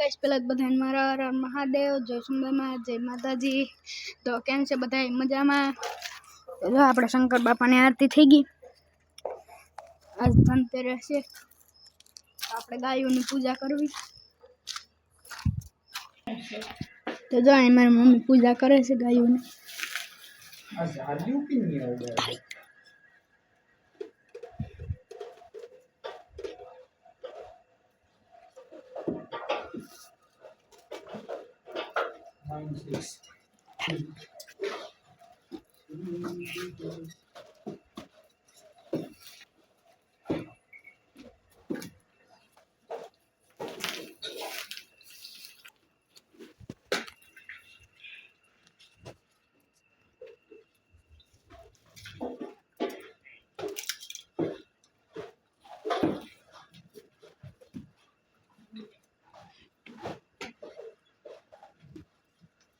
Guys પહેલાં બધાને મારા રામ મહાદેવ, જય સુંદરમાં જય માતાજી. તો કેમ છે બધા? મજામાં? જો આપણે શંકર બાપાની આરતી થઈ ગઈ. આજ ધનતેરસ છે. આપણે ગાયોની પૂજા કરવી. તો જો અહીં મારી મમ્મી પૂજા કરે છે ગાયોની. 5, 6.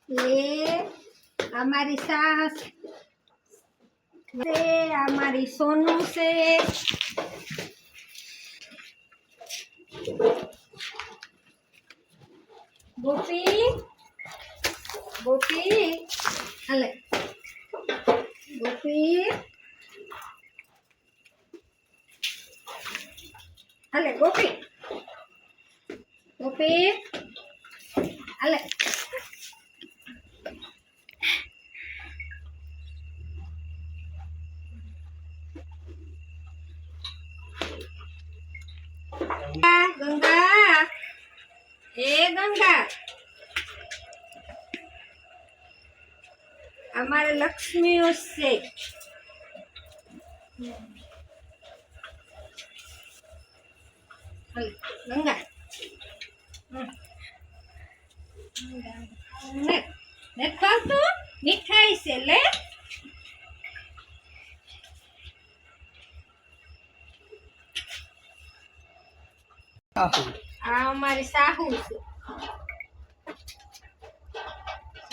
એ અમારી સાસ છે અમારી સોનું છે ગોપી ગોપી હાલે ગોપી હાલે ગોપી ગોપી હાલે ગંગા અમારે લક્ષ્મીઓ છે. ગંગા. મીઠાઈ છે લે. આ અમારી સાહુ છે.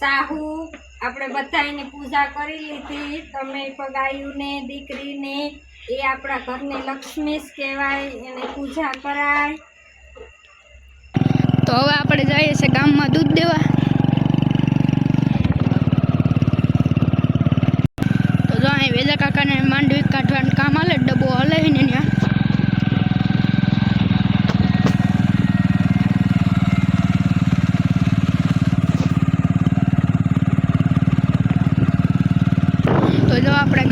સાહુ, આપણે બધાની પૂજા કરી લીધી. તમે પગાયુને, દીકરીને, એ આપણા ઘરની લક્ષ્મી કહેવાય, એને પૂજા કરાય. તો હવે આપણે જઈએ છીએ ગામમાં દૂધ દેવા. તો જો અહીં વેદા કાકાને માંડવી કાઢવાનું કામ હાલે ડબ્બો હલાવીને ત્યાં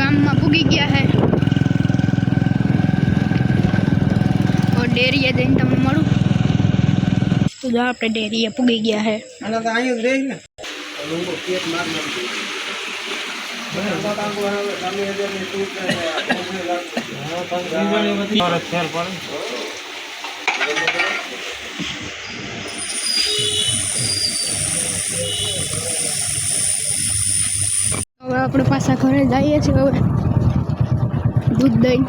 ગામમાં પૂગી ગયા છે તો ડેરીએ જઈને તમને મળું તો જો આપણે ડેરીએ પૂગી ગયા છે આના તો આપણે પાછા ઘરે જઈએ છીએ હવે. દૂધ દહીં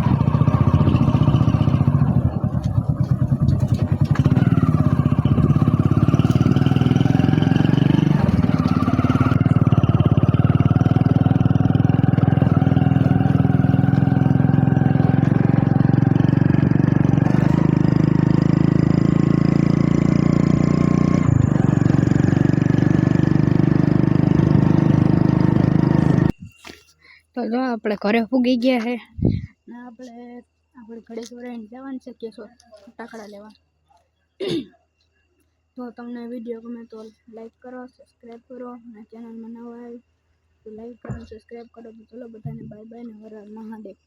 તો આપણે ઘરે ફૂગી ગયા છે ને આપણે આપણે ઘરે જોડાઈને જવાનું છે કેસો ફટાકડા લેવા. તો તમને વીડિયો ગમે તો લાઈક કરો, સબસ્ક્રાઈબ કરો, અને ચેનલમાં નવા આવી તો લાઈક કરો, સબસ્ક્રાઈબ કરો. તો ચલો બધાને બાય બાય ને વર મહાદેવ.